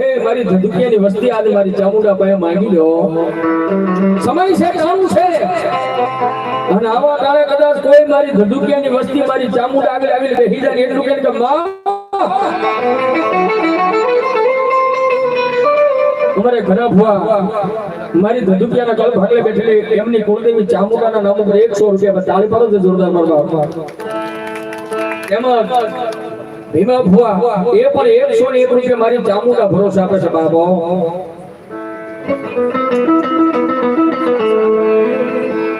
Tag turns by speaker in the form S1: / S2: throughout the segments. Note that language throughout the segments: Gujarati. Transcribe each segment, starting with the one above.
S1: એ મારી ધંધુકિયાની વસ્તી આજે મારી ચામુંડા પાસે માંગી લો. સમય છે, કામ છે. અને આવા કાળે કદાચ કોઈ મારી ધંધુકિયાની વસ્તી મારી ચામુંડા આગળ આવીને બેસી જાય એટલું કે, માં! અમારે ઘરે ભુવા મારી ધંધુકિયાના કલ ભાગલે બેઠેલી એમની કુળદેવી ચામુંડાના નામ ઉપર એકસો રૂપિયા તાળી પાડો છે જોરદાર મારવા એમાં ભીમા ભુવા, એ પણ એકસો ને એક રૂપિયા મારી ચામુંડા ભરોસે આપે છે બાબો.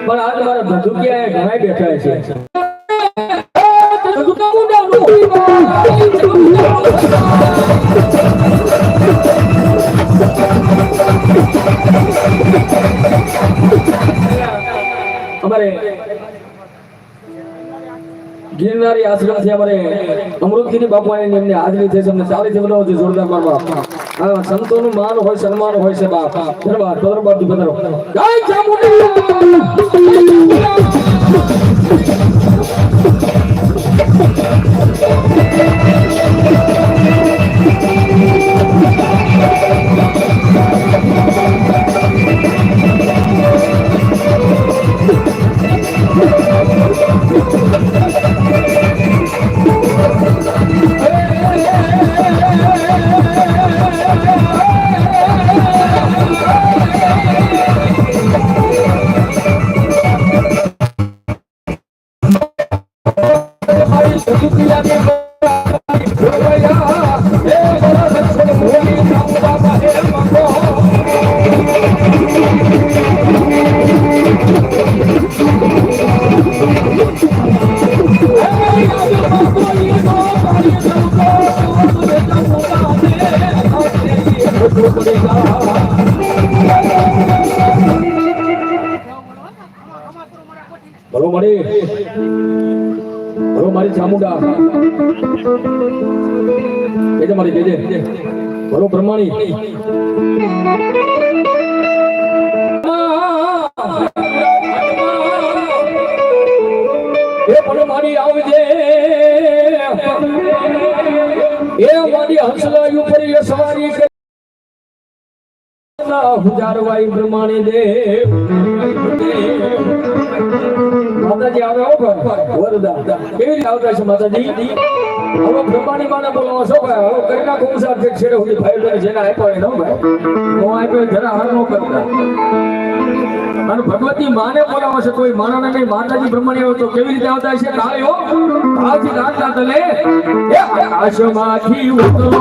S1: પણ આજ મારા ધંધુકિયા ઘણા બેઠા છે. અમારે ગિરનારી આશ્રમથી અમારે અમૃતગીરી બાપાની એમની હાજરી થઈ છે અમને ચાલી છે બનાવો છે જોરદાર મારવા. હા, સંતોનું માન હોય, સન્માન હોય છે બાપ. ધન્યવાદ ધન્યવાદ ધન્યવાદ. ભલો મળે ભલો મારી ચામુંડા. કેજે મારી, કેજે. ભલો બ્રહ્માણી. એ ભલો મારી આવજે એ મારી હંસલા ઉપર એ સવારી હુજારવાઈ બ્રહ્માણી દેવ. માતાજી આવે, હો વરદા કેવી રીતે આવતા છે માતાજી? હવે બ્રહ્માની માને બોલાવો છો ભાઈ, હવે કરી નાખો હું છેડે સુધી ફાઈલ કરે જેને આપ્યો એનો ભાઈ. હું આપ્યો, જરા હાર નો કરતા. અને ભગવતી માને બોલાવો છે, કોઈ માના નહીં માતાજી બ્રહ્માની હોય તો કેવી રીતે આવતા છે કાલે આજ ગાતા તલે. એ આકાશમાંથી ઉતરો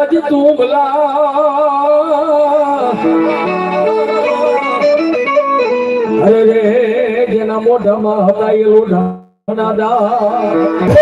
S1: આજ તું ભલા. અરે રે જેના મોઢામાં હતા એ લોઢા નાદા